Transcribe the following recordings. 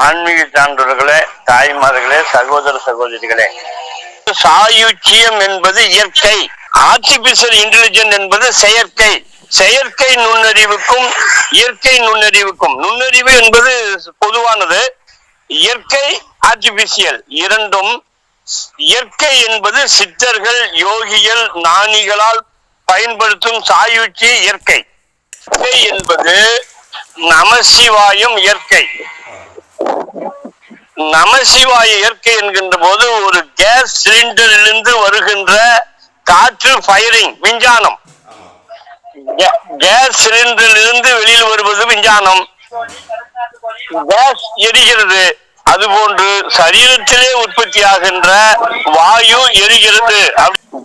ஆன்மீக சான்றோர்களே தாய்மார்களே சகோதர சகோதரிகளே சாயுச்சியம் என்பது இயற்கை ஆர்டிபிஷியல் இன்டெலிஜென்ட் என்பது செயற்கை செயற்கை நுண்ணறிவுக்கும் இயற்கை நுண்ணறிவுக்கும். நுண்ணறிவு என்பது பொதுவானது இயற்கை ஆர்டிபிஷியல் இரண்டும் இயற்கை என்பது சித்தர்கள் யோகிகள் ஞானிகளால் பயன்படுத்தும் சாயுச்சி இயற்கை. என்பது நமசிவாயம் இயற்கை. நமசிவாய இயற்கை என்கின்ற போது ஒரு கேஸ் சிலிண்டரிலிருந்து வருகின்ற காற்று ஃபயரிங் விஞ்ஞானம். கேஸ் சிலிண்டரிலிருந்து வெளியில் வருவது விஞ்ஞானம். கேஸ் எரிகிறது அதுபோன்று சரீரத்திலே உற்பத்தியாகின்ற வாயு எரிகிறது.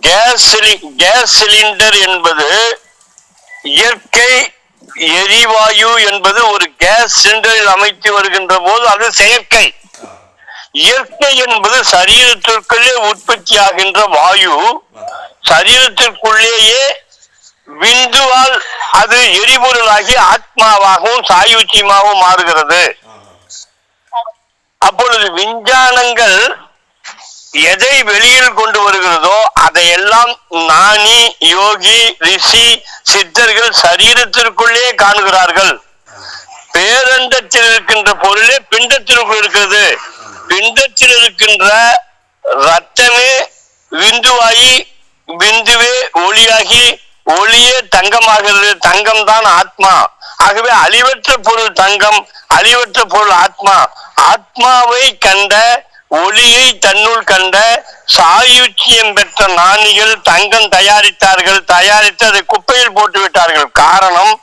கேஸ் சிலி- கேஸ் சிலிண்டர் என்பது இயற்கை எரிவாயு என்பது ஒரு கேஸ் சிலிண்டரில் அமைத்து வருகின்ற போது அது செயற்கை. இயற்கை என்பது சரீரத்திற்குள்ளே உற்பத்தியாகின்ற வாயு. சரீரத்திற்குள்ளேயே விந்துவால் அது எரிபொருளாகி ஆத்மாவாகவும் சாயுச்சியமாகவும் மாறுகிறது. அப்பொழுது விஞ்ஞானங்கள் எதை வெளியில் கொண்டு வருகிறதோ அதையெல்லாம் நானி யோகி ரிஷி சித்தர்கள் சரீரத்திற்குள்ளே காணுகிறார்கள். பேரண்டத்தில் இருக்கின்ற பொருளே பிண்டத்திற்குள் இருக்கிறது. பிண்டத்தில் இருக்கின்ற ரத்தமே விந்துவாயி விந்துவே ஒளியாகி ஒளியே தங்கமாகிறது தங்கம் தான் ஆத்மா. ஆகவே அழிவற்ற பொருள் தங்கம் அழிவற்ற பொருள் ஆத்மா. ஆத்மாவை கண்ட ஒளியை தன்னுள் கண்ட சாயுச்சியம் பெற்ற ஞானிகள் தங்கம் தயாரித்தார்கள். தயாரித்து அதை குப்பையில் போட்டு விட்டார்கள். காரணம்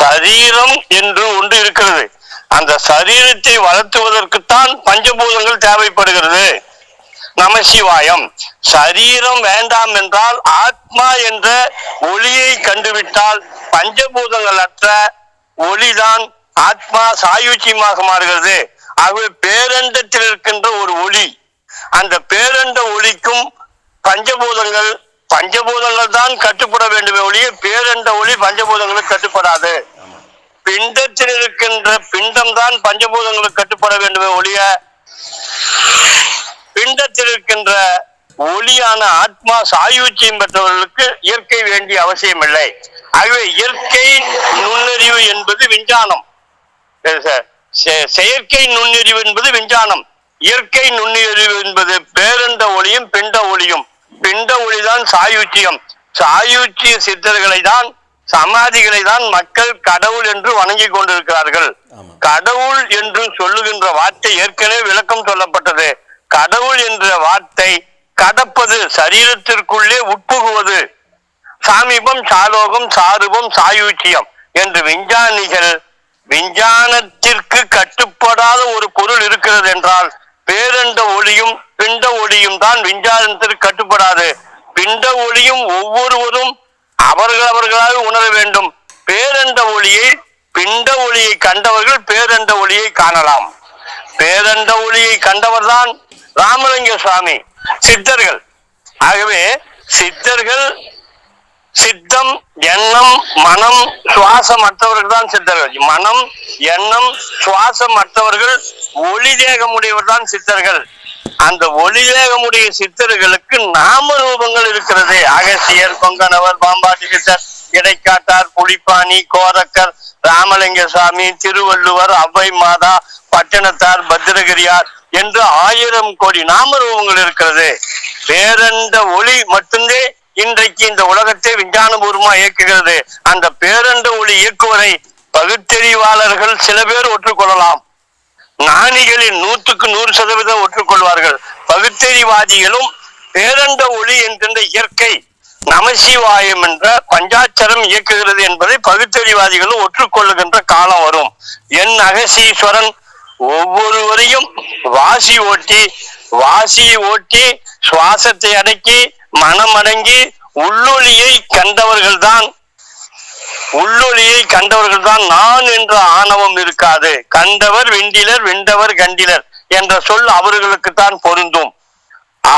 சரீரம் என்று ஒன்று இருக்கிறது. அந்த சரீரத்தை வளர்த்துவதற்குத்தான் பஞ்சபூதங்கள் தேவைப்படுகிறது. நமசிவாயம் சரீரம் வேண்டாம் என்றால் ஆத்மா என்ற ஒளியை கண்டுவிட்டால் பஞ்சபூதங்கள் அற்ற ஒளிதான் ஆத்மா சாயுச்சியமாக மாறுகிறது. ஆகவே பேரண்டத்தில் இருக்கின்ற ஒரு ஒளி. அந்த பேரண்ட ஒளிக்கும் பஞ்சபூதங்கள் பஞ்சபூதங்கள் தான் கட்டுப்பட வேண்டுமே ஒளிய பேரண்ட ஒளி பஞ்சபூதங்களுக்கு கட்டுப்படாது. பிண்டத்தில் இருக்கின்ற பிண்டம் தான் பஞ்சபூதங்களுக்கு கட்டுப்பட வேண்டுமே ஒழிய பிண்டத்தில் இருக்கின்ற ஒளியான ஆத்மா சாயுச்சியம் பெற்றவர்களுக்கு இயற்கை வேண்டிய அவசியம் இல்லை ஆகவே இயற்கை நுண்ணறிவு என்பது விஞ்ஞானம். சரி சார். செயற்கை நுண்ணறிவு என்பது விஞ்ஞானம். இயற்கை நுண்ணறிவு என்பது பேரண்ட ஒளியும் பிண்ட ஒளியும். பிண்ட ஒளிதான் சாயுச்சியம். சாயுச்சிய சித்தர்களை தான் சமாதிகளை தான் மக்கள் கடவுள் என்று வணங்கி கொண்டிருக்கிறார்கள். கடவுள் என்று சொல்லுகின்ற வார்த்தை ஏற்கனவே விளக்கம் சொல்லப்பட்டது. கடவுள் என்ற வார்த்தை கடப்பது சரீரத்திற்குள்ளே உட்புகுவது. சாமீபம் சாலோகம் சாரூபம் சாயுச்சியம் என்று விஞ்ஞானிகள் விஞ்ஞானத்திற்கு கட்டுப்படாத ஒரு பொருள் இருக்கிறது என்றால் பேரண்ட ஒளியும் பிண்ட ஒளியும் தான் விஞ்ஞானத்திற்கு கட்டுப்படாது. பிண்ட ஒளியும் ஒவ்வொருவரும் அவர்கள் அவர்களாக உணர வேண்டும். பேரண்ட ஒளியை பிண்ட ஒளியை கண்டவர்கள் பேரண்ட ஒளியை காணலாம். பேரண்ட ஒளியை கண்டவர்தான் ராமலிங்க சுவாமி சித்தர்கள். ஆகவே சித்தர்கள் சித்தம் எண்ணம் மனம் சுவாசம் மற்றவர்கள் தான் சித்தர்கள். மனம் எண்ணம் சுவாசம் மற்றவர்கள் ஒளி தேகமுடையவர் தான் சித்தர்கள். அந்த ஒளி தேகமுடைய சித்தர்களுக்கு நாம ரூபங்கள் இருக்கிறது. அகசியர் கொங்கணவர் பாம்பாட்டி சித்தர் இடைக்காட்டார் புலிப்பாணி கோரக்கர் ராமலிங்க சுவாமி திருவள்ளுவர் அவ்வை மாதா பட்டணத்தார் பத்திரகிரியார் என்று ஆயிரம் கோடி நாம ரூபங்கள் இருக்கிறது. பேரண்ட ஒளி மட்டுந்தே இன்றைக்கு இந்த உலகத்தை விஞ்ஞானபூர்வமா இயக்குகிறது. அந்த பேரண்ட ஒளி இயக்குவதை பகுத்தறிவாளர்கள் சில பேர் ஒற்றுக்கொள்ளலாம். ஞானிகளின் நூற்றுக்கு நூறு சதவீதம் ஒற்றுக்கொள்வார்கள். பகுத்தறிவாதிகளும் பேரண்ட ஒளி என்கின்ற இயற்கை நமசிவாயம் என்ற பஞ்சாட்சரம் இயக்குகிறது என்பதை பகுத்தறிவாதிகளும் ஒற்றுக்கொள்ளுகின்ற காலம் வரும். என் அகசீஸ்வரன் ஒவ்வொருவரையும் வாசி ஓட்டி வாசியை ஓட்டி சுவாசத்தை அடக்கி மனம் அடங்கி கண்டவர்கள் தான் உள்ளொலியை கண்டவர்கள் தான் நான் என்ற ஆணவம் இருக்காது. கண்டவர் விண்டிலர் வெண்டவர் கண்டிலர் என்ற சொல் அவர்களுக்கு தான் பொருந்தும்.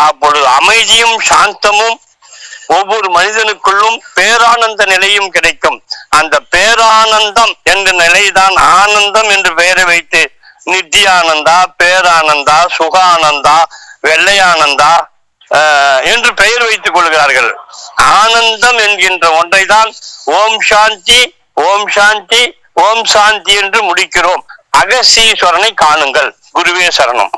அப்பொழுது அமைதியும் சாந்தமும் ஒவ்வொரு மனிதனுக்குள்ளும் பேரானந்த நிலையும் கிடைக்கும். அந்த பேரானந்தம் என்ற நிலைதான் ஆனந்தம் என்று பெயரை வைத்து நித்தியானந்தா பேரானந்தா சுகானந்தா வெள்ளையானந்தா ஆஹ், என்று பெயர் வைத்துக் கொள்கிறார்கள். ஆனந்தம் என்கின்ற ஒன்றைதான் ஓம் சாந்தி ஓம் சாந்தி ஓம் சாந்தி என்று முடிக்கிறோம். அகசீஸ்வரனை காணுங்கள். குருவே சரணம்.